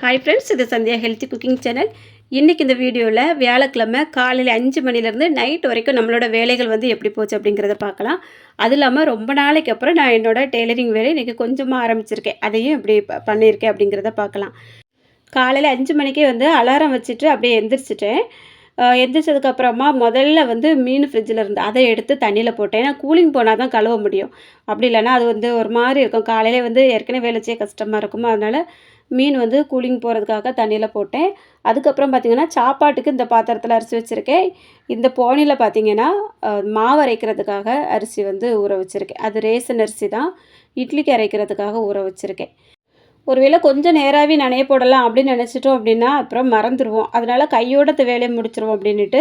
Hi friends இது Sandhya healthy cooking channel இன்றைக்கி இந்த வீடியோவில் வியாழக்கிழமை காலையில் அஞ்சு மணிலேருந்து நைட் வரைக்கும் நம்மளோட வேலைகள் வந்து எப்படி போச்சு அப்படிங்கிறத பார்க்கலாம். அது இல்லாமல் ரொம்ப நாளைக்கு அப்புறம் நான் என்னோட டெய்லரிங் வேலை இன்றைக்கி கொஞ்சமாக ஆரம்பிச்சிருக்கேன். அதையும் எப்படி பண்ணியிருக்கேன் அப்படிங்கிறத பார்க்கலாம். காலையில் அஞ்சு மணிக்கே வந்து அலாரம் வச்சுட்டு அப்படியே எந்திரிச்சிட்டேன். எந்திரிச்சதுக்கப்புறமா முதல்ல வந்து மீன் ஃப்ரிட்ஜில் இருந்து அதை எடுத்து தண்ணியில் போட்டேன். ஏன்னா கூலிங் போனால் தான் கழுவ முடியும். அப்படி இல்லைன்னா அது வந்து ஒரு மாதிரி இருக்கும். காலையிலே வந்து ஏற்கனவே வேலை செய்ய கஷ்டமாக இருக்கும் அதனால் மீன் வந்து கூலிங் போகிறதுக்காக தண்ணியில் போட்டேன். அதுக்கப்புறம் பார்த்திங்கன்னா சாப்பாட்டுக்கு இந்த பாத்திரத்தில் அரிசி வச்சுருக்கேன். இந்த போனியில் பார்த்திங்கன்னா மாவு அரைக்கிறதுக்காக அரிசி வந்து ஊற வச்சுருக்கேன். அது ரேசன் அரிசி தான். இட்லிக்கு அரைக்கிறதுக்காக ஊற வச்சுருக்கேன். ஒருவேளை கொஞ்சம் நேராகவே நனைய போடலாம் அப்படின்னு நினச்சிட்டோம் அப்படின்னா அப்புறம் மறந்துடுவோம் அதனால் கையோட வேலையை முடிச்சிருவோம் அப்படின்ட்டு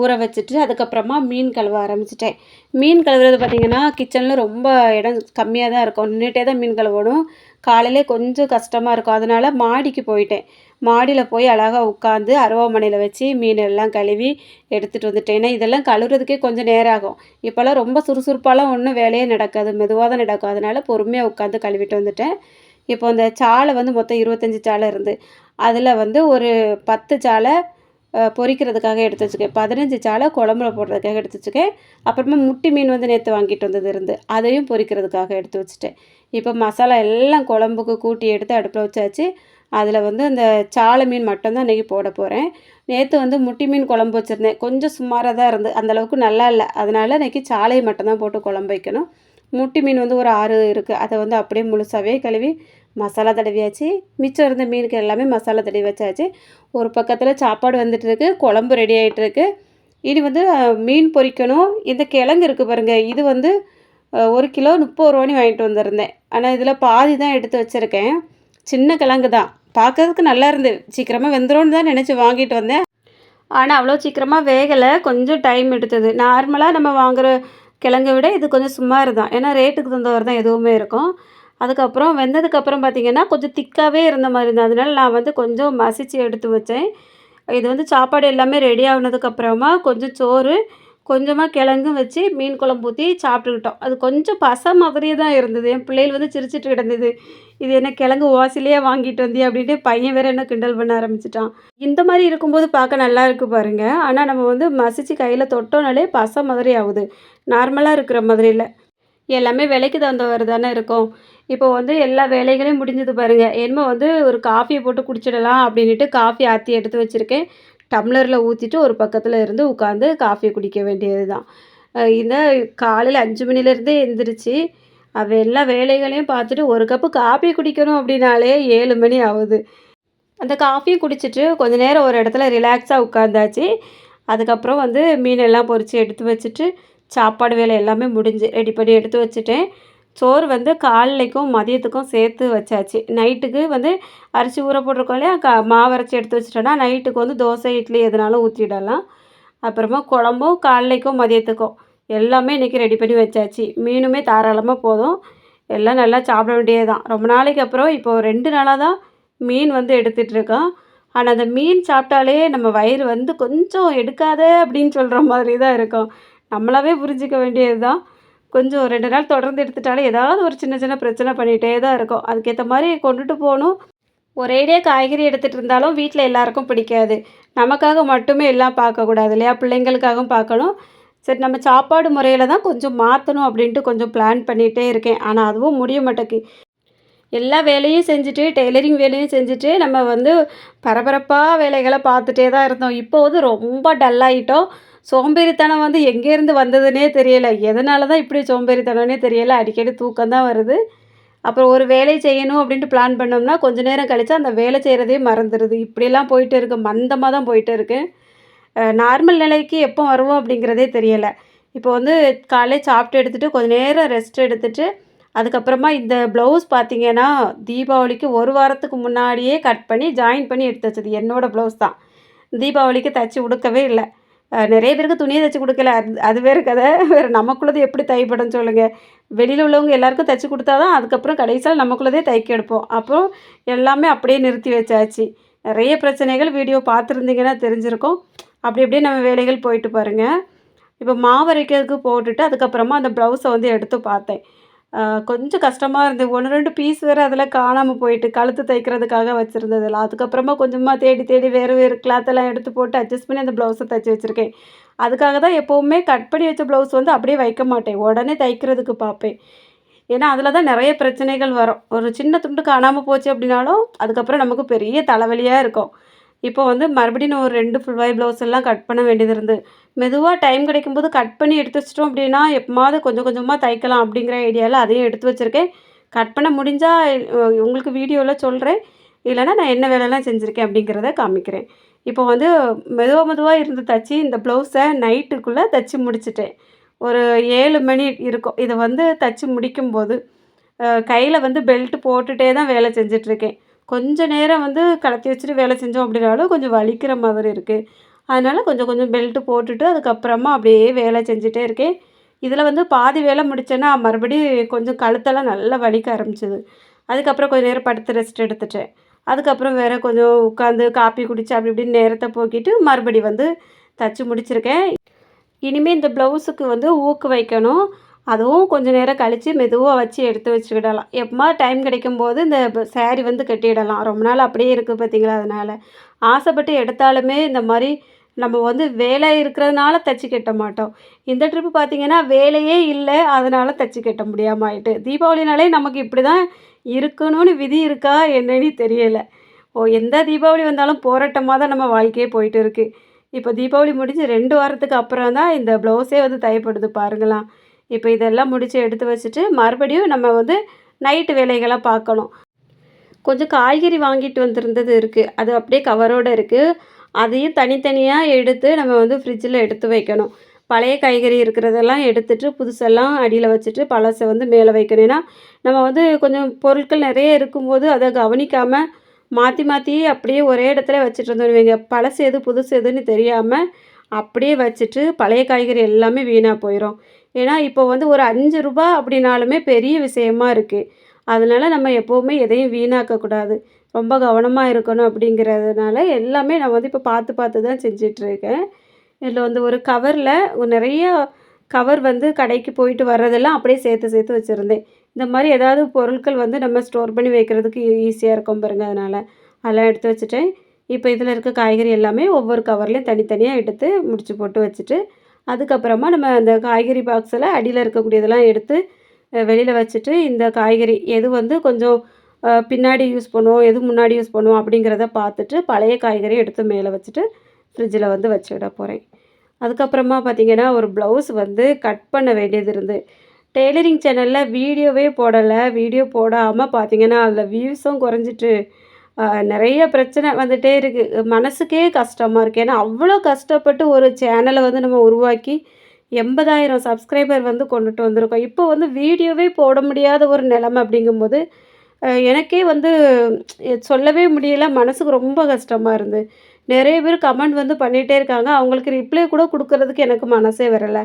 ஊற வச்சுட்டு அதுக்கப்புறமா மீன் கழுவ ஆரம்பிச்சிட்டேன். மீன் கழுவுறது பார்த்திங்கன்னா கிச்சனில் ரொம்ப இடம் கம்மியாக தான் இருக்கும். நின்றுட்டே தான் மீன் கழுவணும். காலையிலே கொஞ்சம் கஷ்டமாக இருக்கும். அதனால் மாடிக்கு போயிட்டேன். மாடியில் போய் அழகாக உட்காந்து அருவாமனையில் வச்சு மீன் எல்லாம் கழுவி எடுத்துகிட்டு வந்துட்டேன். ஏன்னா இதெல்லாம் கழுவுறதுக்கே கொஞ்சம் நேரம் ஆகும். இப்போல்லாம் ரொம்ப சுறுசுறுப்பாலாம் ஒன்றும் வேலையே நடக்காது. மெதுவாக தான் நடக்கும். அதனால் பொறுமையாக உட்காந்து கழுவிட்டு வந்துட்டேன். இப்போ அந்த சாலை வந்து மொத்தம் இருபத்தஞ்சி சாலை இருந்து. அதில் வந்து ஒரு பத்து சாலை பொறிக்கிறதுக்காக பொரிக்கிறதுக்காக எடுத்து வச்சுக்கேன் பதினஞ்சு சாலை குழம்புல போடுறதுக்காக எடுத்து வச்சுக்கேன் அப்புறமா முட்டி மீன் வந்து நேற்று வாங்கிட்டு வந்தது இருந்து அதையும் பொறிக்கிறதுக்காக எடுத்து வச்சுட்டேன். இப்போ மசாலா எல்லாம் குழம்புக்கு கூட்டி எடுத்து அடுப்பில் வச்சாச்சு. அதில் வந்து அந்த சாலை மீன் மட்டும்தான் இன்றைக்கி போட போகிறேன் நேற்று வந்து முட்டி மீன் குழம்பு வச்சுருந்தேன். கொஞ்சம் சுமாராக தான் இருந்து அந்தளவுக்கு நல்லா இல்லை. அதனால் இன்றைக்கி சாலையை மட்டும்தான் போட்டு குழம்பு வைக்கணும். முட்டி மீன் வந்து ஒரு ஆறு இருக்குது அதை வந்து அப்படியே முழுசாவே கழுவி மசாலா தடவியாச்சு. மிச்சம் இருந்த மீனுக்கு எல்லாமே மசாலா தடவி வச்சாச்சு. ஒரு பக்கத்தில் சாப்பாடு வந்துட்டுருக்கு. குழம்பு ரெடி ஆகிட்டு இருக்கு இனி வந்து மீன் பொரிக்கணும் இந்த கிழங்கு இருக்குது பாருங்கள் இது வந்து ஒரு கிலோ முப்பது ரூபான்னு வாங்கிட்டு வந்திருந்தேன். ஆனால் இதில் பாதி தான் எடுத்து வச்சுருக்கேன். சின்ன கிழங்கு தான். பார்க்கறதுக்கு நல்லா இருந்து. சீக்கிரமாக வெந்துடும்னு தான் நினச்சி வாங்கிட்டு வந்தேன். ஆனால் அவ்வளோ சீக்கிரமாக வேகலை. கொஞ்சம் டைம் எடுத்தது. நார்மலாக நம்ம வாங்குற கிழங்கை விட இது கொஞ்சம் சுமார் தான். ஏன்னா ரேட்டுக்கு தகுந்தவர் தான் எதுவுமே இருக்கும். அதுக்கப்புறம் வெந்ததுக்கப்புறம் பார்த்திங்கன்னா கொஞ்சம் திக்காகவே இருந்த மாதிரி இருந்தது. அதனால நான் வந்து கொஞ்சம் மசிச்சு எடுத்து வச்சேன். இது வந்து சாப்பாடு எல்லாமே ரெடி ஆனதுக்கப்புறமா கொஞ்சம் சோறு கொஞ்சமாக கிழங்கும் வச்சு மீன் குழம்பு ஊற்றி சாப்பிட்டுக்கிட்டோம். அது கொஞ்சம் பசை மாதிரியே தான் இருந்தது. என் பிள்ளைகள் வந்து சிரிச்சிட்டு கிடந்தது. இது என்ன கிழங்கு ஓசிலேயே வாங்கிட்டு வந்தி அப்படின்ட்டு பையன் வேறு என்ன கிண்டல் பண்ண ஆரம்பிச்சிட்டான். இந்த மாதிரி இருக்கும்போது பார்க்க நல்லா இருக்குது பாருங்கள் ஆனால் நம்ம வந்து மசிச்சு கையில் தொட்டோனாலே பசை மாதிரி ஆகுது. நார்மலாக இருக்கிற மாதிரி இல்லை. எல்லாமே விலைக்கு தகுந்தவர் தானே இருக்கும். இப்போ வந்து எல்லா வேலைகளையும் முடிஞ்சது பாருங்க. என்னமோ வந்து ஒரு காஃபியை போட்டு குடிச்சிடலாம் அப்படின்ட்டு காஃபி ஆற்றி எடுத்து வச்சுருக்கேன். டம்ளரில் ஊற்றிட்டு ஒரு பக்கத்தில் இருந்து உட்காந்து காஃபி குடிக்க வேண்டியது தான் இந்த காலையில் அஞ்சு மணிலேருந்தே எழுந்திரிச்சு அவ எல்லா வேலைகளையும் பார்த்துட்டு ஒரு கப்பு காஃபி குடிக்கணும் அப்படின்னாலே ஏழு மணி ஆகுது. அந்த காஃபியும் குடிச்சிட்டு கொஞ்ச நேரம் ஒரு இடத்துல ரிலாக்ஸாக உட்காந்தாச்சு அதுக்கப்புறம் வந்து மீன் எல்லாம் எடுத்து வச்சுட்டு சாப்பாடு வேலை எல்லாமே முடிஞ்சு ரெடி பண்ணி எடுத்து வச்சுட்டேன். சோறு வந்து காலைக்கும் மதியத்துக்கும் சேர்த்து வச்சாச்சு. நைட்டுக்கு வந்து அரிசி ஊற போட்டிருக்கோம் இல்லையா? க மாவரைச்சி எடுத்து வச்சிட்டோன்னா நைட்டுக்கு வந்து தோசை இட்லி எதுனாலும் ஊற்றிடலாம் அப்புறமா குழம்பும் காலைக்கும் மதியத்துக்கும் எல்லாமே இன்றைக்கி ரெடி பண்ணி வச்சாச்சு. மீனுமே தாராளமாக போதும். எல்லாம் நல்லா சாப்பிட வேண்டியது தான் ரொம்ப நாளைக்கு அப்புறம் இப்போ ரெண்டு நாளாக தான் மீன் வந்து எடுத்துகிட்டு இருக்கோம். ஆனால் அந்த மீன் சாப்பிட்டாலே நம்ம வயிறு வந்து கொஞ்சம் எடுக்காத அப்படின்னு சொல்கிற மாதிரி தான் இருக்கும். நம்மளாவே புரிஞ்சிக்க வேண்டியது தான் கொஞ்சம் ரெண்டு நாள் தொடர்ந்து எடுத்துட்டாலே ஏதாவது ஒரு சின்ன சின்ன பிரச்சனை பண்ணிகிட்டே தான் இருக்கும். அதுக்கேற்ற மாதிரி கொண்டுட்டு போகணும். ஒரேடியே காய்கறி எடுத்துகிட்டு இருந்தாலும் வீட்டில் எல்லாருக்கும் பிடிக்காது. நமக்காக மட்டுமே எல்லாம் பார்க்கக்கூடாது இல்லையா? பிள்ளைங்களுக்காகவும் பார்க்கணும். சரி நம்ம சாப்பாடு முறையில் தான் கொஞ்சம் மாற்றணும் அப்படின்ட்டு கொஞ்சம் பிளான் பண்ணிகிட்டே இருக்கேன். ஆனால் அதுவும் முடிய மாட்டேக்கு. எல்லா வேலையும் செஞ்சுட்டு டெய்லரிங் வேலையும் செஞ்சுட்டு நம்ம வந்து பரபரப்பாக வேலைகளை பார்த்துட்டே தான் இருந்தோம். இப்போ வந்து ரொம்ப டல்லாகிட்டோம் சோம்பேறித்தனம் வந்து எங்கேருந்து வந்ததுன்னே தெரியலை. எதனால தான் இப்படி சோம்பேறித்தனம்னே தெரியலை. அடிக்கடி தூக்கம் தான் வருது. அப்புறம் ஒரு வேலை செய்யணும் அப்படின்ட்டு பிளான் பண்ணோம்னா கொஞ்ச நேரம் கழித்து அந்த வேலை செய்கிறதே மறந்துடுது இப்படியெல்லாம் போயிட்டு இருக்கு. மந்தமாக தான் போயிட்டு இருக்கு. நார்மல் நிலைக்கு எப்போ வருவோம் அப்படிங்கிறதே தெரியலை. இப்போ வந்து காலையில் சாப்பிட்டு எடுத்துகிட்டு கொஞ்ச நேரம் ரெஸ்ட் எடுத்துட்டு அதுக்கப்புறமா இந்த ப்ளவுஸ் பார்த்தீங்கன்னா தீபாவளிக்கு ஒரு வாரத்துக்கு முன்னாடியே கட் பண்ணி ஜாயின் பண்ணி எடுத்து வச்சது. என்னோடய ப்ளவுஸ் தான். தீபாவளிக்கு தைச்சி உடுக்கவே இல்லை. நிறைய பேருக்கு துணியை தைச்சி கொடுக்கல. அது அது வேறு கதை. வேறு நமக்குள்ளது எப்படி தைப்படும் சொல்லுங்கள் வெளியில் உள்ளவங்க எல்லாருக்கும் தைச்சி கொடுத்தா தான் அதுக்கப்புறம் கடைசியில் நமக்குள்ளதே தைக்க எடுப்போம். அப்புறம் எல்லாமே அப்படியே நிறுத்தி வச்சாச்சு. நிறைய பிரச்சனைகள் வீடியோ பார்த்துருந்தீங்கன்னா தெரிஞ்சிருக்கும். அப்படி அப்படியே நம்ம வேலைகள் போயிட்டு பாருங்கள் இப்போ மாவு அரைக்கிறதுக்கு போட்டுட்டு அதுக்கப்புறமா அந்த ப்ளவுஸை வந்து எடுத்து பார்த்தேன். கொஞ்சம் கஷ்டமாக இருந்தது. ஒன்று ரெண்டு பீஸ் வேறு அதில் காணாமல் போயிட்டு கழுத்து தைக்கிறதுக்காக வச்சுருந்ததில்ல அதுக்கப்புறமா கொஞ்சமாக தேடி தேடி வேறு வேறு கிளாத்தெல்லாம் எடுத்து போட்டு அட்ஜஸ்ட் பண்ணி அந்த ப்ளவுஸை தைச்சி வச்சுருக்கேன். அதுக்காக தான் எப்போவுமே கட் பண்ணி வச்ச ப்ளவுஸ் வந்து அப்படியே வைக்க மாட்டேன். உடனே தைக்கிறதுக்கு பார்ப்பேன். ஏன்னா அதில் தான் நிறைய பிரச்சனைகள் வரும். ஒரு சின்ன துண்டு காணாமல் போச்சு அப்படின்னாலும் அதுக்கப்புறம் நமக்கு பெரிய தலைவலியாக இருக்கும். இப்போ வந்து மறுபடியும் நான் ஒரு ரெண்டு ஃபுல் வாய் ப்ளவுஸ் எல்லாம் கட் பண்ண வேண்டியது இருந்து. மெதுவாக டைம் கிடைக்கும்போது கட் பண்ணி எடுத்து வச்சிட்டோம் அப்படின்னா எப்போமாவது கொஞ்சம் கொஞ்சமாக தைக்கலாம் அப்படிங்கிற ஐடியாவில் அதையும் எடுத்து வச்சுருக்கேன். கட் பண்ண முடிஞ்சால் உங்களுக்கு வீடியோவில் சொல்கிறேன் இல்லைனா நான் என்ன வேலைலாம் செஞ்சுருக்கேன் அப்படிங்கிறத காமிக்கிறேன். இப்போ வந்து மெதுவாக மெதுவாக இருந்து தைச்சி இந்த ப்ளவுஸை நைட்டுக்குள்ளே தைச்சி முடிச்சிட்டேன். ஒரு ஏழு மணி இருக்கும். இதை வந்து தைச்சி முடிக்கும்போது கையில் வந்து பெல்ட் போட்டுகிட்டே தான் வேலை செஞ்சிட்ருக்கேன் கொஞ்ச நேரம் வந்து கலத்தி வச்சுட்டு வேலை செஞ்சோம் அப்படின்னாலும் கொஞ்சம் வலிக்கிற மாதிரி இருக்குது அதனால் கொஞ்சம் கொஞ்சம் பெல்ட்டு போட்டுட்டு அதுக்கப்புறமா அப்படியே வேலை செஞ்சுட்டே இருக்கேன். இதில் வந்து பாதி வேலை முடித்தேன்னா மறுபடியும் கொஞ்சம் கழுத்தெல்லாம் நல்லா வலிக்க ஆரம்பிச்சிது. அதுக்கப்புறம் கொஞ்சம் நேரம் படுத்து ரெஸ்ட் எடுத்துட்டேன். அதுக்கப்புறம் வேறு கொஞ்சம் உட்காந்து காப்பி குடிச்சு அப்படி இப்படின்னு நேரத்தை போக்கிட்டு மறுபடி வந்து தச்சு முடிச்சிருக்கேன். இனிமேல் இந்த ப்ளவுஸுக்கு வந்து ஊக்கு வைக்கணும். அதுவும் கொஞ்சம் நேரம் கழித்து மெதுவாக வச்சு எடுத்து வச்சுக்கிடலாம். எப்பமா டைம் கிடைக்கும்போது இந்த சேரீ வந்து கட்டிடலாம். ரொம்ப நாள் அப்படியே இருக்குது பார்த்தீங்களா அதனால். ஆசைப்பட்டு எடுத்தாலுமே இந்த மாதிரி நம்ம வந்து வேலை இருக்கிறதுனால தைச்சி கட்ட மாட்டோம். இந்த ட்ரிப்பு பார்த்திங்கன்னா வேலையே இல்லை அதனால் தைச்சி கட்ட முடியாமல் ஆயிட்டு. தீபாவளினாலே நமக்கு இப்படி தான் இருக்கணும்னு விதி இருக்கா என்னன்னு தெரியலை. ஓ எந்த தீபாவளி வந்தாலும் போராட்டமாக தான் நம்ம வாழ்க்கையே போயிட்டு இருக்குது இப்போ தீபாவளி முடிஞ்சு ரெண்டு வாரத்துக்கு அப்புறம் தான் இந்த ப்ளவுஸே வந்து தயப்படுது பாருங்களாம் இப்போ இதெல்லாம் முடித்து எடுத்து வச்சுட்டு மறுபடியும் நம்ம வந்து நைட்டு வேலைகளை பார்க்கணும். கொஞ்சம் காய்கறி வாங்கிட்டு வந்திருந்தது இருக்குது அது அப்படியே கவரோடு இருக்குது அதையும் தனித்தனியாக எடுத்து நம்ம வந்து ஃப்ரிட்ஜில் எடுத்து வைக்கணும். பழைய காய்கறி இருக்கிறதெல்லாம் எடுத்துகிட்டு புதுசெல்லாம் அடியில் வச்சுட்டு பழசை வந்து மேலே வைக்கணும். ஏன்னா நம்ம வந்து கொஞ்சம் பொருட்கள் நிறைய இருக்கும்போது அதை கவனிக்காமல் மாற்றி மாற்றி அப்படியே ஒரே இடத்துல வச்சுட்டு இருந்தோம் வைங்க. பழசு எது புதுசு எதுன்னு தெரியாமல் அப்படியே வச்சுட்டு பழைய காய்கறி எல்லாமே வீணாக போயிடும் ஏன்னா இப்போ வந்து ஒரு அஞ்சு ரூபா அப்படின்னாலுமே பெரிய விஷயமா இருக்குது அதனால் நம்ம எப்போவுமே எதையும் வீணாக்கக்கூடாது ரொம்ப கவனமாக இருக்கணும் அப்படிங்கிறதுனால எல்லாமே நான் வந்து இப்போ பார்த்து பார்த்து தான் செஞ்சிட்ருக்கேன் இதில் வந்து ஒரு கவரில் நிறைய கவர் வந்து கடைக்கு போயிட்டு வர்றதெல்லாம் அப்படியே சேர்த்து சேர்த்து வச்சுருந்தேன். இந்த மாதிரி ஏதாவது பொருட்கள் வந்து நம்ம ஸ்டோர் பண்ணி வைக்கிறதுக்கு ஈஸியாக இருக்கும் பாருங்க அதனால் அதெல்லாம் எடுத்து வச்சுட்டேன். இப்போ இதில் இருக்க காய்கறி எல்லாமே ஒவ்வொரு கவர்லேயும் தனித்தனியாக எடுத்து முடிச்சு போட்டு வச்சுட்டு அதுக்கப்புறமா நம்ம அந்த காய்கறி பாக்ஸில் அடியில் இருக்கக்கூடியதெல்லாம் எடுத்து வெளியில் வச்சுட்டு இந்த காய்கறி எது வந்து கொஞ்சம் பின்னாடி யூஸ் பண்ணுவோம் எது முன்னாடி யூஸ் பண்ணுவோம் அப்படிங்கிறத பார்த்துட்டு பழைய காய்கறி எடுத்து மேலே வச்சுட்டு ஃப்ரிட்ஜில் வந்து வச்சுவிட போகிறேன் அதுக்கப்புறமா பார்த்திங்கன்னா ஒரு ப்ளவுஸ் வந்து கட் பண்ண வேண்டியது இருந்து டெய்லரிங் சேனலில் வீடியோவே போடலை. வீடியோ போடாமல் பார்த்திங்கன்னா அதில் வியூஸும் குறைஞ்சிட்டு நிறைய பிரச்சனை வந்துகிட்டே இருக்குது மனசுக்கே கஷ்டமாக இருக்குது ஏன்னா அவ்வளோ கஷ்டப்பட்டு ஒரு சேனலை வந்து நம்ம உருவாக்கி எண்பதாயிரம் சப்ஸ்கிரைபர் வந்து கொண்டுட்டு வந்திருக்கோம். இப்போ வந்து வீடியோவே போட முடியாத ஒரு நிலமை அப்படிங்கும்போது எனக்கே வந்து சொல்லவே முடியல. மனசுக்கு ரொம்ப கஷ்டமாக இருந்து. நிறைய பேர் கமெண்ட் வந்து பண்ணிகிட்டே இருக்காங்க. அவங்களுக்கு ரிப்ளை கூட கொடுக்கறதுக்கு எனக்கு மனசே வரலை.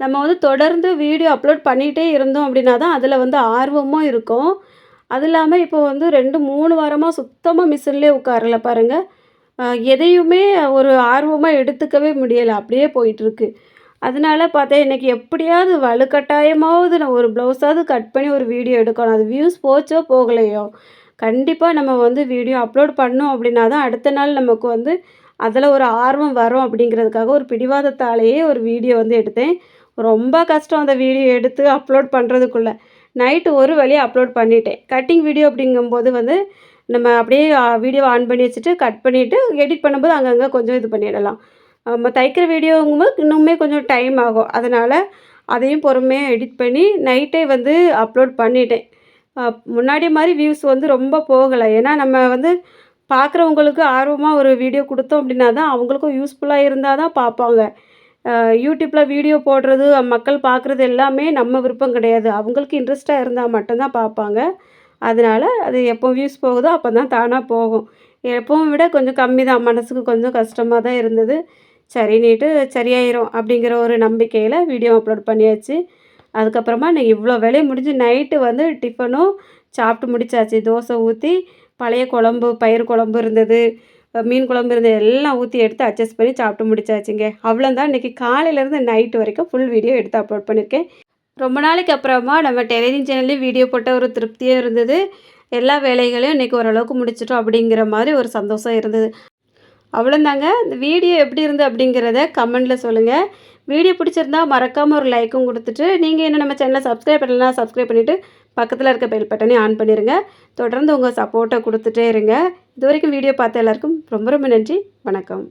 நம்ம வந்து தொடர்ந்து வீடியோ அப்லோட் பண்ணிகிட்டே இருந்தோம் அப்படின்னா தான் அதில் வந்து ஆர்வமும் இருக்கும். அது இல்லாமல் இப்போ வந்து ரெண்டு மூணு வாரமாக சுத்தமாக மிஷின்லேயே உட்காரல பாருங்கள் எதையுமே ஒரு ஆர்வமாக எடுத்துக்கவே முடியலை. அப்படியே போயிட்டுருக்கு. அதனால பார்த்தேன் இன்றைக்கி எப்படியாவது வலுக்கட்டாயமாவது நான் ஒரு ப்ளவுஸாவது கட் பண்ணி ஒரு வீடியோ எடுக்கணும். அது வியூஸ் போச்சோ போகலையோ. கண்டிப்பாக நம்ம வந்து வீடியோ அப்லோட் பண்ணோம் அப்படின்னா தான் அடுத்த நாள் நமக்கு வந்து அதில் ஒரு ஆர்வம் வரும் அப்படிங்கிறதுக்காக ஒரு பிடிவாதத்தாலேயே ஒரு வீடியோ வந்து எடுத்தேன். ரொம்ப கஷ்டம் அந்த வீடியோ எடுத்து அப்லோட் பண்ணுறதுக்குள்ளே நைட்டு ஒரு வழியாக அப்லோட் பண்ணிட்டேன். கட்டிங் வீடியோ அப்படிங்கும்போது வந்து நம்ம அப்படியே வீடியோ ஆன் பண்ணி வச்சுட்டு கட் பண்ணிவிட்டு எடிட் பண்ணும்போது அங்கங்கே கொஞ்சம் இது பண்ணிடலாம். நம்ம தைக்கிற வீடியோங்கும்போது இன்னுமே கொஞ்சம் டைம் ஆகும். அதனால் அதையும் பொறுமையாக எடிட் பண்ணி நைட்டே வந்து அப்லோட் பண்ணிட்டேன். முன்னாடி மாதிரி வியூஸ் வந்து ரொம்ப போகலை. ஏன்னா நம்ம வந்து பார்க்குறவங்களுக்கு ஆர்வமாக ஒரு வீடியோ கொடுத்தோம் அப்படின்னா தான் அவங்களுக்கும் யூஸ்ஃபுல்லாக இருந்தால் தான் பார்ப்பாங்க யூடியூப்பில் வீடியோ போடுறது மக்கள் பார்க்குறது எல்லாமே நம்ம விருப்பம் கிடையாது. அவங்களுக்கு இன்ட்ரெஸ்ட்டாக இருந்தால் மட்டும்தான் பார்ப்பாங்க. அதனால் அது எப்போ வியூஸ் போகுதோ அப்போ தான் தானாக போகும். எப்பவும் விட கொஞ்சம் கம்மி தான் மனசுக்கு கொஞ்சம் கஷ்டமாக தான் இருந்தது சரின்னுட்டு சரியாயிரும் அப்படிங்கிற ஒரு நம்பிக்கையில் வீடியோ அப்லோட் பண்ணியாச்சு. அதுக்கப்புறமா நான் இவ்வளோ வேலையை முடிஞ்சு நைட்டு வந்து டிஃபனும் சாப்பிட்டு முடிச்சாச்சு. தோசை ஊற்றி பழைய குழம்பு பயிர் குழம்பு இருந்தது. மீன் குழம்பு இருந்த எல்லாம் ஊற்றி எடுத்து அட்ஜஸ்ட் பண்ணி சாப்பிட்டு முடிச்சாச்சுங்க. அவ்வளோதான் இன்றைக்கி காலையிலேருந்து நைட்டு வரைக்கும் ஃபுல் வீடியோ எடுத்து அப்லோட் பண்ணியிருக்கேன் ரொம்ப நாளைக்கு அப்புறமா நம்ம டெலிவிஷன் சேனல்லையும் வீடியோ போட்ட ஒரு திருப்தியும் இருந்தது. எல்லா வேலைகளையும் இன்றைக்கி ஓரளவுக்கு முடிச்சிட்டோம் அப்படிங்கிற மாதிரி ஒரு சந்தோஷம் இருந்தது. அவ்வளோந்தாங்க இந்த வீடியோ எப்படி இருந்து அப்படிங்கிறத கமெண்டில் சொல்லுங்கள் வீடியோ பிடிச்சிருந்தா மறக்காமல் ஒரு லைக்கும் கொடுத்துட்டு நீங்கள் என்ன நம்ம சேனலை சப்ஸ்கிரைப் பண்ணலாம் சப்ஸ்கிரைப் பண்ணிவிட்டு பக்கத்தில் இருக்க பெல் பட்டனே ஆன் பண்ணிடுங்க தொடர்ந்து உங்கள் சப்போர்ட்டை கொடுத்துட்டே இருங்க. இது வரைக்கும் வீடியோ பார்த்த எல்லாருக்கும் ரொம்ப ரொம்ப நன்றி. வணக்கம்.